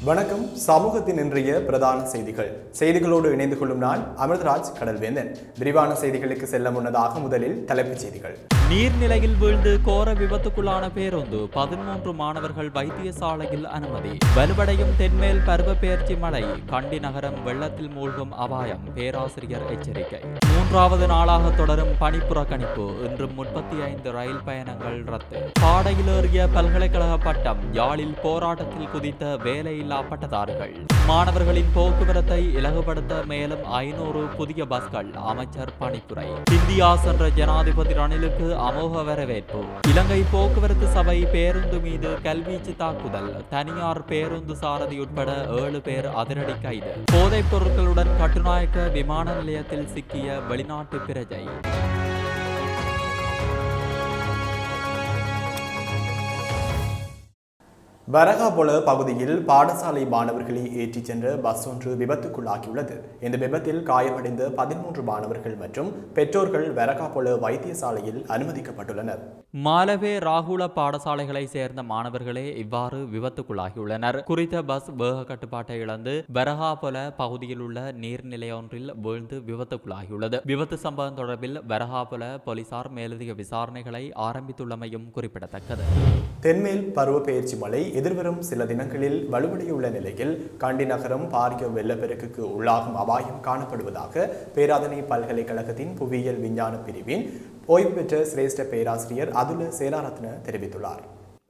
வணக்கம். சமூகத்தின் இன்றைய பிரதான செய்திகள். செய்திகளோடு இணைந்து கொள்ளும் நான் அமிர்தராஜ் கடல்வேந்தன். விரிவான செய்திகளுக்கு செல்ல முன்னதாக முதலில் தலைப்புச் செய்திகள். நீர்நிலையில் வீழ்ந்து கோர விபத்துக்குள்ளான பேருந்து பதிமூன்று மாணவர்கள் வைத்தியசாலையில் அனுமதி. வலுவடையும் தென்மேல் பருவப்பெயர்ச்சி மழை. கண்டி நகரம் வெள்ளத்தில் மூழ்கும் அபாயம். பேராசிரியர் எச்சரிக்கை. மூன்றாவது நாளாக தொடரும் பணிப்புறக்கணிப்பு இன்றும் முப்பத்தி ஐந்து ரயில் பயணங்கள் ரத்து. பாடையில் ஏறிய பல்கலைக்கழக பட்டம் யாழில் போராட்டத்தில் குதித்த வேலையில்லா பட்டதாரிகள். மாணவர்களின் போக்குவரத்தை இலகுபடுத்த மேலும் ஐநூறு புதிய பஸ்கள் அமைச்சர் பணிப்புரை இந்தியா சென்ற ஜனாதிபதி ரணிலுக்கு அமோக வரவேற்பு. இலங்கை போக்குவரத்து சபை பேருந்து மீது கல்வீச்சு தாக்குதல். தனியார் பேருந்து சாரதி உட்பட ஏழு பேர் அதிரடி கைது. போதைப் பொருட்களுடன் கட்டுநாயக்க விமான நிலையத்தில் சிக்கிய வெளி வெளிநாட்டு பிரஜை. வரகாபொல பகுதியில் பாடசாலை மாணவர்களை ஏற்றிச் சென்ற பஸ் ஒன்று விபத்துக்குள்ளாகியுள்ளது. இந்த விபத்தில் காயமடைந்த பதிமூன்று மாணவர்கள் மற்றும் பெற்றோர்கள் வரகாபொல வைத்தியசாலையில் அனுமதிக்கப்பட்டுள்ளனர். மாலவே ராகுல பாடசாலைகளை சேர்ந்த மாணவர்களே இவ்வாறு விபத்துக்குள்ளாகியுள்ளனர். குறித்த பஸ் வேக கட்டுப்பாட்டை இழந்து வரகாபொல பகுதியில் உள்ள நீர்நிலையொன்றில் வீழ்ந்து விபத்துக்குள்ளாகியுள்ளது. விபத்து சம்பவம் தொடர்பில் வரகாபொல போலீசார் மேலதிக விசாரணைகளை ஆரம்பித்துள்ளமையும் குறிப்பிடத்தக்கது. தென்மேல் பருவப்பெயர்ச்சி மழை எதிர்வரும் சில தினங்களில் வலுவடையுள்ள நிலையில் கண்டி நகரம் பாரிய வெள்ளப்பெருக்குக்கு உள்ளாகும் அபாயம் காணப்படுவதாக பேராதனை பல்கலைக்கழகத்தின் புவியியல் விஞ்ஞான பிரிவின் ஓய்வு பெற்ற சிரேஷ்ட பேராசிரியர் அதுல சேனாரத்ன தெரிவித்துள்ளார்.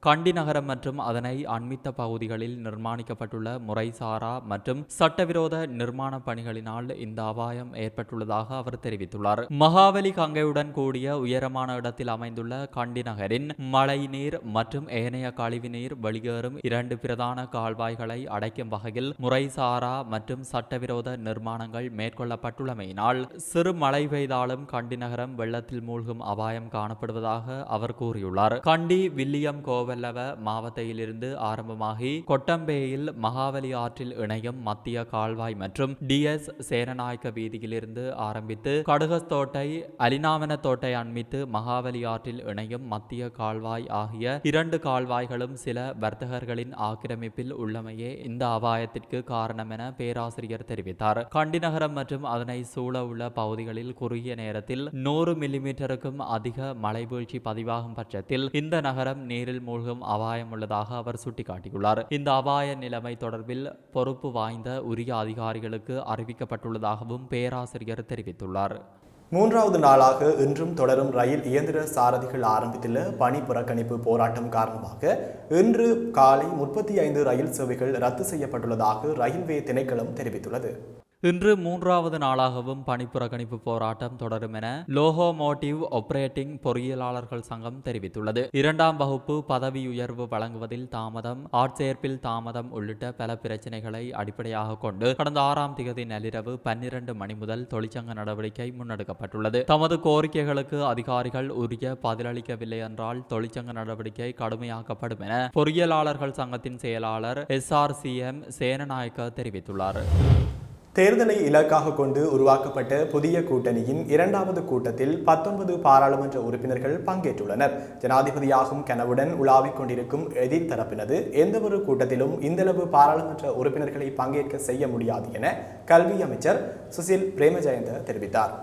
கண்டி நகரம் மற்றும் அதனை அண்மித்த பகுதிகளில் நிர்மாணிக்கப்பட்டுள்ள முறைசாரா மற்றும் சட்டவிரோத நிர்மாண பணிகளினால் இந்த அபாயம் ஏற்பட்டுள்ளதாக அவர் தெரிவித்துள்ளார். மகாவலி கங்கையுடன் கூடிய உயரமான இடத்தில் அமைந்துள்ள கண்டி நகரின் மழைநீர் மற்றும் ஏனைய கழிவுநீர் வெளியேறும் இரண்டு பிரதான கால்வாய்களை அடைக்கும் வகையில் முறைசாரா மற்றும் சட்டவிரோத நிர்மாணங்கள் மேற்கொள்ளப்பட்டுள்ளமையினால் சிறு மழை பெய்தாலும் கண்டி நகரம் வெள்ளத்தில் மூழ்கும் அபாயம் காணப்படுவதாக அவர் கூறியுள்ளார். கண்டி வில்லியம் கோவல்லவ மாவட்டத்திலிருந்து ஆரம்பமாகி கொட்டம்பேயில் மகாவலி ஆற்றில் இணையும் மத்திய கால்வாய் மற்றும் டிஎஸ் சேரநாயக்க வீதியிலிருந்து ஆரம்பித்து கடுகஸ்தோட்டை அலினாவன தோட்டை அண்மித்து மகாவலி ஆற்றில் இணையும் மத்திய கால்வாய் ஆகிய இரண்டு கால்வாய்களும் சில வர்த்தகர்களின் ஆக்கிரமிப்பில் உள்ளமையே இந்த அபாயத்திற்கு காரணம் என பேராசிரியர் தெரிவித்தார். கண்டிநகரம் மற்றும் அதனை சூழ உள்ள பகுதிகளில் குறுகிய நேரத்தில் நூறு மில்லிமீட்டருக்கும் அதிக மழை வீழ்ச்சி பதிவாகும் பட்சத்தில் இந்த நகரம் நீரில் மூழ்கும் அபாயம் உள்ளதாக அவர் சுட்டிக்காட்டியுள்ளார். இந்த அபாய நிலைமை தொடர்பில் பொறுப்பு வாய்ந்த உரிய அதிகாரிகளுக்கு அறிவிக்கப்பட்டுள்ளதாகவும் பேராசிரியர் தெரிவித்துள்ளார். மூன்றாவது நாளாக இன்றும் தொடரும் ரயில் இயந்திர சாரதிகள் ஆரம்பித்துள்ள பணி புறக்கணிப்பு போராட்டம் காரணமாக இன்று காலை முப்பத்தி ஐந்து ரயில் சேவைகள் ரத்து செய்யப்பட்டுள்ளதாக ரயில்வே திணைக்களம் தெரிவித்துள்ளது. இன்று மூன்றாவது நாளாகவும் பணிப்புறக்கணிப்பு போராட்டம் தொடரும் என லோகோமோட்டிவ் ஆபரேட்டிங் பொறியியலாளர்கள் சங்கம் தெரிவித்துள்ளது. இரண்டாம் வகுப்பு பதவி உயர்வு வழங்குவதில் தாமதம் ஆட்சேர்ப்பில் தாமதம் உள்ளிட்ட பல பிரச்சினைகளை அடிப்படையாக கொண்டு கடந்த ஆறாம் திகதி நள்ளிரவு பன்னிரண்டு மணி முதல் தொழிற்சங்க நடவடிக்கை முன்னெடுக்கப்பட்டுள்ளது. தமது கோரிக்கைகளுக்கு அதிகாரிகள் உரிய பதிலளிக்கவில்லை என்றால் தொழிற்சங்க நடவடிக்கை கடுமையாக்கப்படும் என பொறியியலாளர்கள் சங்கத்தின் செயலாளர் S R C M Senanayake தெரிவித்துள்ளார். தேர்தலை இலக்காக கொண்டு உருவாக்கப்பட்ட புதிய கூட்டணியின் இரண்டாவது கூட்டத்தில் பத்தொன்பது பாராளுமன்ற உறுப்பினர்கள் பங்கேற்றுள்ளனர். ஜனாதிபதியாகும் கனவுடன் உலாவிக் கொண்டிருக்கும் எதிர்த்தரப்பினது எந்தவொரு கூட்டத்திலும் இந்தளவு பாராளுமன்ற உறுப்பினர்களை பங்கேற்க செய்ய முடியாது என கல்வி அமைச்சர் சுசில் பிரேமஜயந்த தெரிவித்தார்.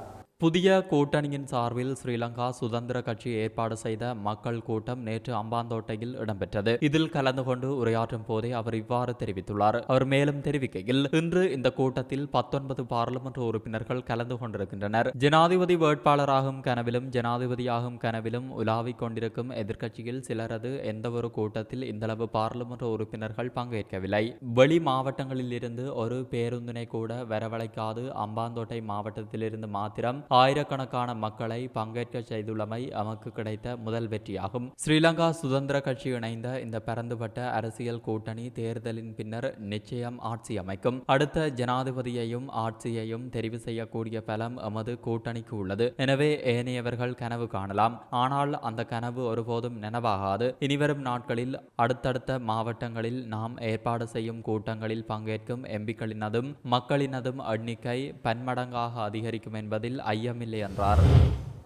புதிய கூட்டணியின் சார்பில் ஸ்ரீலங்கா சுதந்திர கட்சி ஏற்பாடு செய்த மக்கள் கூட்டம் நேற்று அம்பாந்தோட்டையில் இடம்பெற்றது. இதில் கலந்து கொண்டு உரையாற்றும் போதே அவர் இவ்வாறு தெரிவித்துள்ளார். அவர் மேலும் தெரிவிக்கையில் இன்று இந்த கூட்டத்தில் பத்தொன்பது பாராளுமன்ற உறுப்பினர்கள் கலந்து கொண்டிருக்கின்றனர். ஜனாதிபதி வேட்பாளராகும் கனவிலும் ஜனாதிபதியாகும் கனவிலும் உலாவிக் கொண்டிருக்கும் எதிர்க்கட்சியில் சிலரது எந்தவொரு கூட்டத்தில் இந்தளவு பாராளுமன்ற உறுப்பினர்கள் பங்கேற்கவில்லை. வெளி மாவட்டங்களில் இருந்து ஒரு பேருந்தினை கூட வரவழைக்காது. அம்பாந்தோட்டை மாவட்டத்திலிருந்து மாத்திரம் ஆயிரக்கணக்கான மக்களை பங்கேற்க செய்துள்ளமை நமக்கு கிடைத்த முதல் வெற்றியாகும். ஸ்ரீலங்கா சுதந்திர கட்சி இணைந்த இந்த பரந்துபட்ட அரசியல் கூட்டணி தேர்தலின் பின்னர் நிச்சயம் ஆட்சி அமைக்கும். அடுத்த ஜனாதிபதியையும் ஆட்சியையும் தெரிவு செய்யக்கூடிய பலம் எமது கூட்டணிக்கு உள்ளது. எனவே ஏனையவர்கள் கனவு காணலாம். ஆனால் அந்த கனவு ஒருபோதும் நினைவாகாது. இனிவரும் நாட்களில் அடுத்தடுத்த மாவட்டங்களில் நாம் ஏற்பாடு செய்யும் கூட்டங்களில் பங்கேற்கும் எம்பிக்களினதும் மக்களினதும் எண்ணிக்கை பன்மடங்காக அதிகரிக்கும் என்பதில் ஐ ஐயமில்லை என்றார்.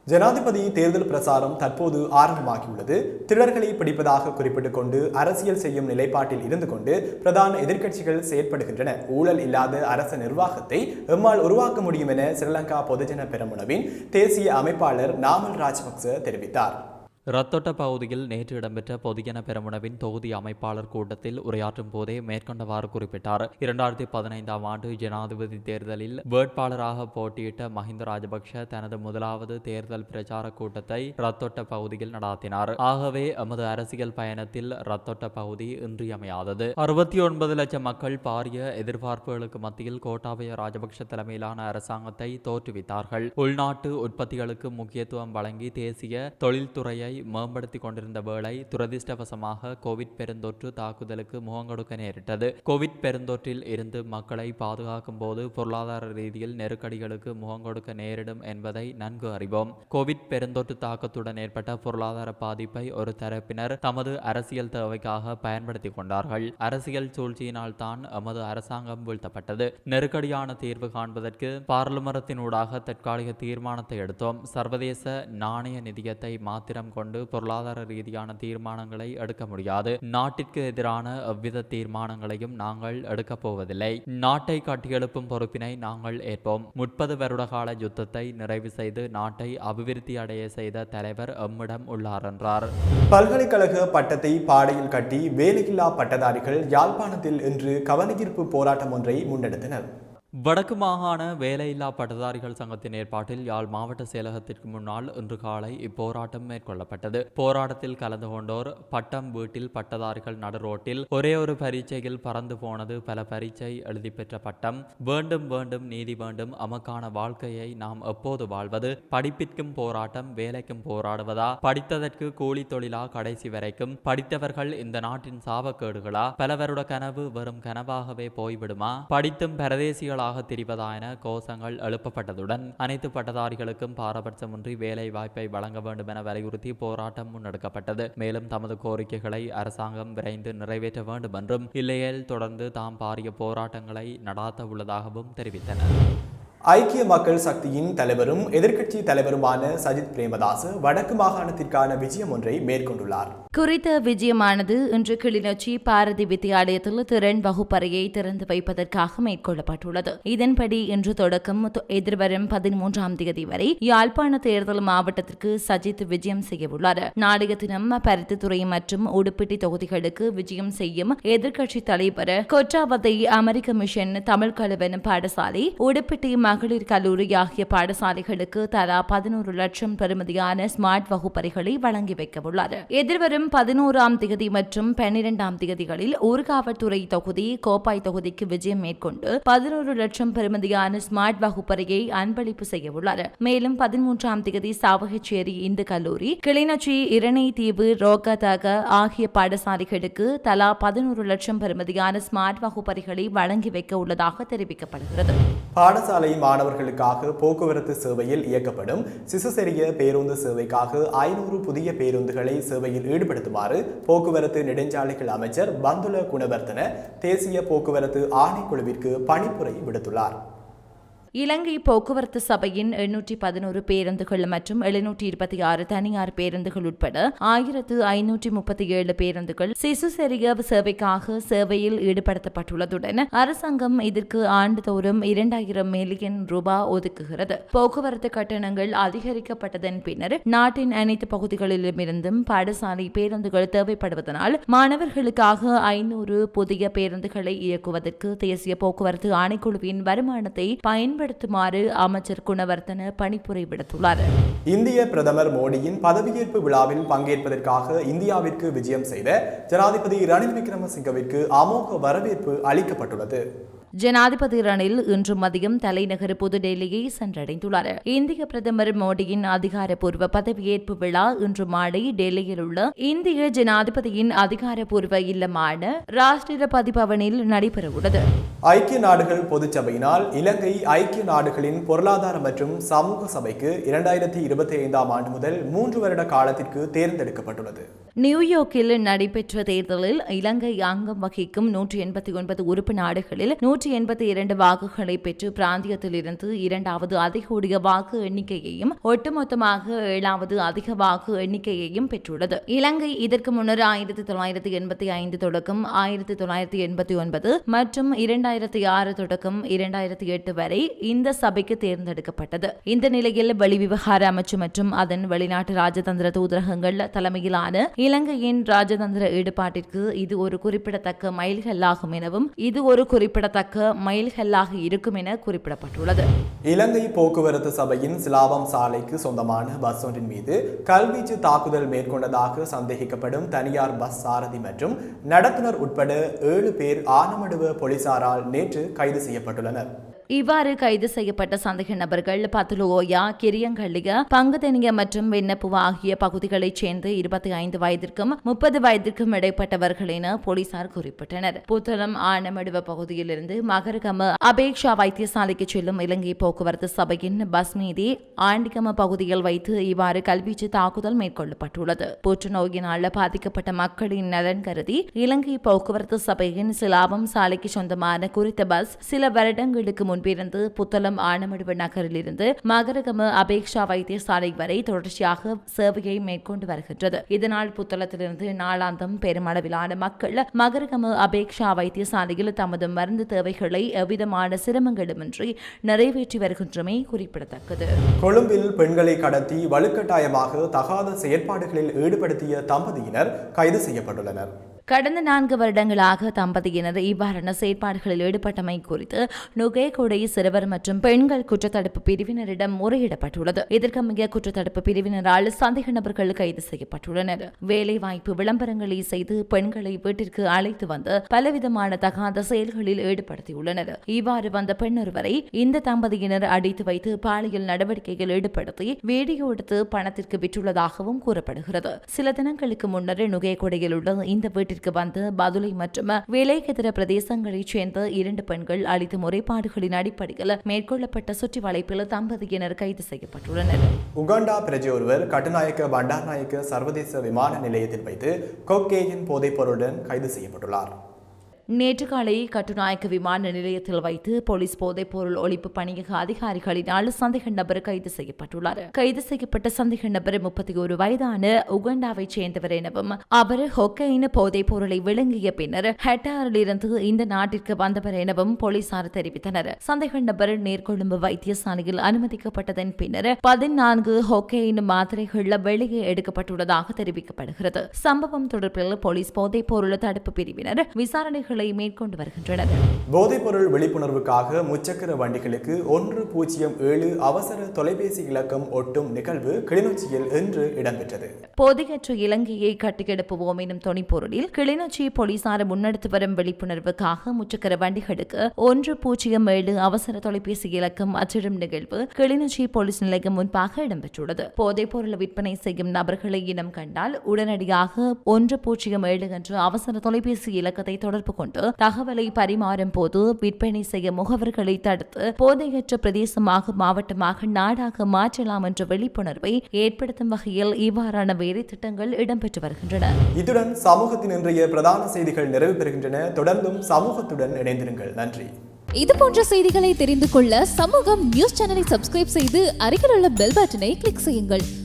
ஜனாதிபதி தேர்தல் பிரசாரம் தற்போது ஆரம்பமாகியுள்ளது. திருடர்களை பிடிப்பதாக குறிப்பிட்டுக் கொண்டு அரசியல் செய்யும் நிலைப்பாட்டில் இருந்து கொண்டு பிரதான எதிர்க்கட்சிகள் செயற்படுகின்றன. ஊழல் இல்லாத அரச நிர்வாகத்தை எம்மால் உருவாக்க முடியும் என ஸ்ரீலங்கா பொதுஜன பெருமுனவின் தேசிய அமைப்பாளர் நாமல் ராஜபக்ச தெரிவித்தார். ரத்தோட்ட பகுதியில் நேற்று இடம்பெற்ற பொதுஜன பெருமுனவின் தொகுதி அமைப்பாளர் கூட்டத்தில் உரையாற்றும் போதே மேற்கொண்டவாறு குறிப்பிட்டார். இரண்டாயிரத்தி பதினைந்தாம் ஆண்டு ஜனாதிபதி தேர்தலில் வேட்பாளராக போட்டியிட்ட மஹிந்த ராஜபக்ஷ தனது முதலாவது தேர்தல் பிரச்சார கூட்டத்தை ரத்தோட்ட பகுதியில் நடாத்தினார். ஆகவே எமது அரசியல் பயணத்தில் ரத்தோட்ட பகுதி இன்றியமையாதது. அறுபத்தி ஒன்பது லட்சம் மக்கள் பாரிய எதிர்பார்ப்புகளுக்கு மத்தியில் கோட்டாபய ராஜபக்ஷ தலைமையிலான அரசாங்கத்தை தோற்றுவித்தார்கள். உள்நாட்டு உற்பத்திகளுக்கு முக்கியத்துவம் வழங்கி தேசிய தொழில்துறையை மேம்படுத்திக் கொண்டிருந்த வேளை துரதிர்ஷ்டவசமாக கோவிட் பெருந்தொற்று தாக்குதலுக்கு முகங்கொடுக்க நேரிட்டது. கோவிட் பெருந்தொற்றில் இருந்து மக்களை பாதுகாக்கும் போது பொருளாதார ரீதியில் நெருக்கடிகளுக்கு முகங்கொடுக்க நேரிடும் என்பதை நன்கு அறிவோம். கோவிட் பெருந்தொற்று தாக்கத்துடன் ஏற்பட்ட பொருளாதார பாதிப்பை ஒரு தரப்பினர் தமது அரசியல் தேவைக்காக பயன்படுத்திக் கொண்டார்கள். அரசியல் சூழ்ச்சியினால் தான் எமது அரசாங்கம் வீழ்த்தப்பட்டது. நெருக்கடியான தீர்வு காண்பதற்கு பாராளுமன்றத்தினூடாக தற்காலிக தீர்மானத்தை எடுத்தோம். சர்வதேச நாணய நிதியத்தை மாத்திரம் கொண்டு பொருளாதார ரீதியான தீர்மானங்களை எடுக்க முடியாது. நாட்டிற்கு எதிரான எவ்வித தீர்மானங்களையும் நாங்கள் எடுக்கப் போவதில்லை. நாட்டை கட்டியெழுப்பும் பொறுப்பினை நாங்கள் ஏற்போம். முப்பது வருட கால யுத்தத்தை நிறைவு செய்து நாட்டை அபிவிருத்தி அடைய செய்த தலைவர் எம்மிடம் உள்ளார் என்றார். பல்கலைக்கழக பட்டத்தை பாடையில் கட்டி வேலையில்லா பட்டதாரிகள் யாழ்ப்பாணத்தில் இன்று கவனஈர்ப்பு போராட்டம் ஒன்றை முன்னெடுத்தனர். வடக்கு மாகாண வேலையில்லா பட்டதாரிகள் சங்கத்தின் ஏற்பாட்டில் யாழ் மாவட்ட செயலகத்திற்கு முன்னால் இன்று காலை இப்போராட்டம் மேற்கொள்ளப்பட்டது. போராட்டத்தில் கலந்து கொண்டோர் பட்டம் வீட்டில் பட்டதாரிகள் நடுரோட்டில் ஒரே ஒரு பரீட்சையில் பறந்து போனது. பல பரீட்சை எழுதி பெற்ற பட்டம் வேண்டும் வேண்டும் நீதி வேண்டும் அமக்கான வாழ்க்கையை நாம் எப்போது வாழ்வது? படிப்பிற்கும் போராட்டம் வேலைக்கும் போராடுவதா? படித்ததற்கு கூலி தொழிலா கடைசி வரைக்கும்? படித்தவர்கள் இந்த நாட்டின் சாபக்கேடுகளா? பலவருட கனவு வெறும் கனவாகவே போய்விடுமா? படித்தும் பிரதேசிகளா திரிவதா தெரிவதான கோஷங்கள் எழுப்பப்பட்டதுடன் அனைத்து பட்டதாரிகளுக்கும் பாரபட்சமின்றி வேலை வாய்ப்பை வழங்க வேண்டும் என வலியுறுத்தி போராட்டம் முன்னெடுக்கப்பட்டது. மேலும் தமது கோரிக்கைகளை அரசாங்கம் விரைந்து நிறைவேற்ற வேண்டும் என்றும் இல்லையேல் தொடர்ந்து தாம் பாரிய போராட்டங்களை நடாத்த உள்ளதாகவும் தெரிவித்தனர். ஐக்கிய மக்கள் சக்தியின் தலைவரும் எதிர்க்கட்சி தலைவருமான சஜித் பிரேமதாஸ் வடக்கு மாகாணத்திற்கான விஜயம் ஒன்றை மேற்கொண்டுள்ளார். குறித்த விஜயமானது இன்று கிளிநொச்சி பாரதி வித்தியாலயத்தில் திறன் வகுப்பறையை திறந்து வைப்பதற்காக மேற்கொள்ளப்பட்டுள்ளது. இதன்படி இன்று தொடக்கம் எதிர்வரும் பதிமூன்றாம் தேதி வரை யாழ்ப்பாண தேர்தல் மாவட்டத்திற்கு சஜித் விஜயம் செய்யவுள்ளார் நாளைய தினம் பருத்தித்துறை மற்றும் உடுப்பிட்டி தொகுதிகளுக்கு விஜயம் செய்யும் எதிர்க்கட்சி தலைவர் கொற்றாவத்தை அமெரிக்க மிஷன் தமிழ் கலவன் பாடசாலை உடுப்பிட்டி மகளிர் கல்லூரி ஆகிய பாடசாலைகளுக்கு தலா பதினோரு லட்சம் பெறுமதியான ஸ்மார்ட் வகுப்பறைகளை வழங்கி வைக்கவுள்ளார். எதிர்வரும் பதினோராம் தேதி மற்றும் பன்னிரெண்டாம் தேதிகளில் ஊர்காவல்துறை தொகுதி கோப்பாய் தொகுதிக்கு விஜயம் மேற்கொண்டு பதினோரு லட்சம் பெறுமதியான ஸ்மார்ட் வகுப்பறையை அன்பளிப்பு செய்யவுள்ளார். மேலும் பதிமூன்றாம் திகதி சாவகச்சேரி இந்து கல்லூரி கிளிநொச்சி இரணை தீவு ரோகதக ஆகிய பாடசாலைகளுக்கு தலா பதினோரு லட்சம் பெறுமதியான ஸ்மார்ட் வகுப்பறைகளை வழங்கி வைக்க உள்ளதாக தெரிவிக்கப்படுகிறது. பாடசாலையும் மாணவர்களுக்காக போக்குவரத்து சேவையில் இயக்கப்படும் சிசுசெரிய பேருந்து சேவைக்காக ஐநூறு புதிய பேருந்துகளை சேவையில் ஈடுபடுத்துமாறு போக்குவரத்து நெடுஞ்சாலைகள் அமைச்சர் பந்துல குணவர்த்தன தேசிய போக்குவரத்து ஆணைக்குழுவிற்கு பணிப்புரை விடுத்துள்ளார். இலங்கை போக்குவரத்து சபையின் எண்ணூற்றி பதினோரு பேருந்துகள் மற்றும் எழுநூற்றி இருபத்தி ஆறு தனியார் பேருந்துகள் உட்பட ஆயிரத்து ஐநூற்றி முப்பத்தி ஏழு பேருந்துகள் சிசு செரிய சேவைக்காக சேவையில் ஈடுபடுத்தப்பட்டுள்ளதுடன் அரசாங்கம் இதற்கு ஆண்டுதோறும் இரண்டாயிரம் மில்லியன் ரூபாய் ஒதுக்குகிறது. போக்குவரத்து கட்டணங்கள் அதிகரிக்கப்பட்டதன் பின்னர் நாட்டின் அனைத்து பகுதிகளிலுமிருந்தும் பாடசாலை பேருந்துகள் தேவைப்படுவதனால் மாணவர்களுக்காக ஐநூறு புதிய பேருந்துகளை இயக்குவதற்கு தேசிய போக்குவரத்து ஆணைக்குழுவின் வருமானத்தை பயன்படுத்துமாறு அமைச்சர் குணவர்த்தன பணிப்புரை விடுத்துள்ளார். இந்திய பிரதமர் மோடியின் பதவியேற்பு விழாவில் பங்கேற்பதற்காக இந்தியாவிற்கு விஜயம் செய்த ஜனாதிபதி ரணில் விக்ரமசிங்கவிற்கு அமோக வரவேற்பு அளிக்கப்பட்டுள்ளது. ஜனாதிபதி ரணில் இன்று மதியம் தலைநகர் புதுடெல்லியை சென்றடைந்துள்ளார். இந்திய பிரதமர் மோடியின் அதிகாரப்பூர்வ பதவியேற்பு விழா இன்று மாலை டெல்லியில் உள்ள இந்திய ஜனாதிபதியின் அதிகாரப்பூர்வ இல்லமான ராஷ்டிரபதி பவனில் நடைபெறவுள்ளது. ஐக்கிய நாடுகள் பொதுச்சபையினால் இலங்கை ஐக்கிய நாடுகளின் பொருளாதார மற்றும் சமூக சபைக்கு இரண்டாயிரத்தி இருபத்தி ஐந்தாம் ஆண்டு முதல் மூன்று வருட காலத்திற்கு தேர்ந்தெடுக்கப்பட்டுள்ளது. நியூயார்க்கில் நடைபெற்ற தேர்தலில் இலங்கை அங்கம் வகிக்கும் நூற்றி எண்பத்தி ஒன்பது உறுப்பு நாடுகளில் நூற்றி எண்பத்தி இரண்டு வாக்குகளை பெற்று பிராந்தியத்திலிருந்து இரண்டாவது அதிகூடிய வாக்கு எண்ணிக்கையையும் ஒட்டுமொத்தமாக ஏழாவது அதிக வாக்கு எண்ணிக்கையையும் பெற்றுள்ளது. இலங்கை இதற்கு முன்னர் ஆயிரத்தி தொள்ளாயிரத்தி எண்பத்தி ஐந்து தொடக்கம் ஆயிரத்தி தொள்ளாயிரத்தி எண்பத்தி ஒன்பது மற்றும் இரண்டாயிரத்தி ஆறு தொடக்கம் இரண்டாயிரத்தி எட்டு வரை இந்த சபைக்கு தேர்ந்தெடுக்கப்பட்டது. இந்த நிலையில் வெளிவிவகார அமைச்சு மற்றும் அதன் வெளிநாட்டு ராஜதந்திர தூதரகங்கள் தலைமையிலான இலங்கையின் ராஜதந்திர ஈடுபாட்டிற்கு இது ஒரு குறிப்பிடத்தக்க மைல்கல்லாகும் எனவும் இது ஒரு குறிப்பிடத்தக்க மைல்கல்லாக இருக்கும் என குறிப்பிடப்பட்டுள்ளது. இலங்கை போக்குவரத்து சபையின் சிலாபம் சாலைக்கு சொந்தமான பஸ் ஒன்றின் மீது கல்வீச்சு தாக்குதல் மேற்கொண்டதாக சந்தேகிக்கப்படும் தனியார் பஸ் சாரதி மற்றும் நடத்துனர் உட்பட ஏழு பேர் ஆனமடுவ போலீசாரால் நேற்று கைது செய்யப்பட்டுள்ளனர். இவ்வாறு கைது செய்யப்பட்ட சந்தேக நபர்கள் பத்துலோயா கிரியங்கள்ளிய பங்குதெனிய மற்றும் விண்ணப்புவா ஆகிய பகுதிகளைச் சேர்ந்த இருபத்தி ஐந்து வயதிற்கும் முப்பது வயதிற்கும் இடைப்பட்டவர்கள் என போலீசார் குறிப்பிட்டனர். புத்தளம் ஆனமடுவ பகுதியிலிருந்து மகரகம அபேக்ஷா வைத்தியசாலைக்கு செல்லும் இலங்கை போக்குவரத்து சபையின் பஸ் மீது ஆண்டிகம பகுதியில் வைத்து இவ்வாறு கல்வீச்சு தாக்குதல் மேற்கொள்ளப்பட்டுள்ளது. புற்றுநோயினால் பாதிக்கப்பட்ட மக்களின் நலன் கருதி இலங்கை போக்குவரத்து சபையின் சிலாபம் சாலைக்கு சொந்தமான குறித்த பஸ் சில வருடங்களுக்கு முன்பிருந்து புத்தளம் ஆனமடுவு நகரிலிருந்து மகரகம அபேக்ஷா வைத்தியசாலை வரை தொடர்ச்சியாக சேவையை மேற்கொண்டு வருகின்றது. இதனால் புத்தளத்திலிருந்து நாளாந்தம் பெருமளவிலான மக்கள் மகரகம அபேக்ஷா வைத்தியசாலையில் தமது மருந்து தேவைகளை எவ்விதமான சிரமங்களுமின்றி நிறைவேற்றி வருகின்றமை குறிப்பிடத்தக்கது. கொழும்பில் பெண்களை கடத்தி வலுக்கட்டாயமாக தகாத செயற்பாடுகளில் ஈடுபடுத்திய தம்பதியினர் கைது செய்யப்பட்டுள்ளனர். கடந்த நான்கு வருடங்களாக தம்பதியினர் இவ்வாறான செயற்பாடுகளில் ஈடுபட்டமை குறித்து நுகேகொடை சிறுவர் மற்றும் பெண்கள் குற்றத்தடுப்பு பிரிவினரிடம் முறையிடப்பட்டுள்ளது. இதற்கமைய குற்றத்தடுப்பு பிரிவினரால் சந்தேக நபர்கள் கைது செய்யப்பட்டுள்ளனர். வேலைவாய்ப்பு விளம்பரங்களை செய்து பெண்களை வீட்டிற்கு அழைத்து வந்து பலவிதமான தகாத செயல்களில் ஈடுபடுத்தியுள்ளனர். இவ்வாறு வந்த பெண் ஒருவரை இந்த தம்பதியினர் அடித்து வைத்து பாலியல் நடவடிக்கையில் ஈடுபடுத்தி வீடியோ எடுத்து பணத்திற்கு விற்றுள்ளதாகவும் கூறப்படுகிறது. சில தினங்களுக்கு முன்னரே நுகேகொடையில் உள்ள இந்த வீட்டிற்கு வந்து பதுளை மற்றும் வேலைக்கெதிர பிரதேசங்களைச் சேர்ந்த இரண்டு பெண்கள் அளித்த முறைப்பாடுகளின் அடிப்படையில் மேற்கொள்ளப்பட்ட சுற்றி வளைப்பில் தம்பதியினர் கைது செய்யப்பட்டுள்ளனர். உகாண்டா பிரஜை ஒருவர் கட்டுநாயக்க பண்டார்நாயக்க சர்வதேச விமான நிலையத்தில் வைத்து கொக்கேயின் போதைப்பொருளுடன் கைது செய்யப்பட்டுள்ளார். நேற்று காலை கட்டுநாயக்க விமான நிலையத்தில் வைத்து போலீஸ் போதைப் பொருள் ஒழிப்பு பணியக அதிகாரிகளினால் சந்தேக நபர் கைது செய்யப்பட்டுள்ளார். கைது செய்யப்பட்ட சந்தேக நபர் முப்பத்தி ஒரு வயதான உகண்டாவைச் சேர்ந்தவர் எனவும் அவர் ஹொக்கைன் போதைப் பொருளை விளங்கிய பின்னர் ஹெட்டாரிலிருந்து இந்த நாட்டிற்கு வந்தவர் எனவும் போலீசார் தெரிவித்தனர். சந்தேக நபர் நேர்கொழும்பு வைத்தியசாலையில் அனுமதிக்கப்பட்டதன் பின்னர் பதினான்கு ஹொக்கையின் மாத்திரைகள் வெளியே எடுக்கப்பட்டுள்ளதாக தெரிவிக்கப்படுகிறது. சம்பவம் தொடர்பில் போலீஸ் போதைப் பொருள் தடுப்பு பிரிவினர் விசாரணைகள் மேற்கொண்டு வருகின்றனர். போதைப்பொருள் விழிப்புணர்வுக்காக முச்சக்கர வண்டிகளுக்கு ஒன்று பூஜ்ஜியம் ஏழு அவசர தொலைபேசி இலக்கம் ஒட்டும் நிகழ்வு கிளிநொச்சியில் இன்று இடம்பெற்றது. போதையற்ற இலங்கையை கட்டியெழுப்புவோம் எனும் தொனிப்பொருளில் கிளிநொச்சி போலீசார் முன்னெடுத்து வரும் விழிப்புணர்வுக்காக முச்சக்கர வண்டிகளுக்கு ஒன்று பூஜ்ஜியம் ஏழு அவசர தொலைபேசி இலக்கம் அச்சிடும் நிகழ்வு கிளிநொச்சி போலீஸ் நிலையம் முன்பாக இடம்பெற்றுள்ளது. போதைப்பொருள் விற்பனை செய்யும் நபர்களை இனம் கண்டால் உடனடியாக ஒன்று பூஜ்ஜியம் ஏழு என்ற அவசர தொலைபேசி இலக்கத்தை தொடர்பு கொண்டு தகவலை பரிமாறும் போது விற்பனை செய்ய முகவர்களை தடுத்து போதையற்ற பிரதேசமாக மாவட்டமாக நாடாக மாற்றலாம் என்ற விழிப்புணர்வை ஏற்படுத்தும் வகையில் இவ்வாறான வேலை திட்டங்கள் இடம்பெற்று வருகின்றன. இத்துடன் சமூகத்தின் இன்றைய பிரதான செய்திகள் நிறைவு பெறுகின்றன. தொடர்ந்தும் சமூகத்துடன் இணைந்திருங்கள். நன்றி. இது போன்ற செய்திகளை தெரிந்து கொள்ள சமூகம் நியூஸ் சேனலை சப்ஸ்கிரைப் செய்து அருகில் உள்ள பெல் பட்டனை கிளிக் செய்யுங்கள்.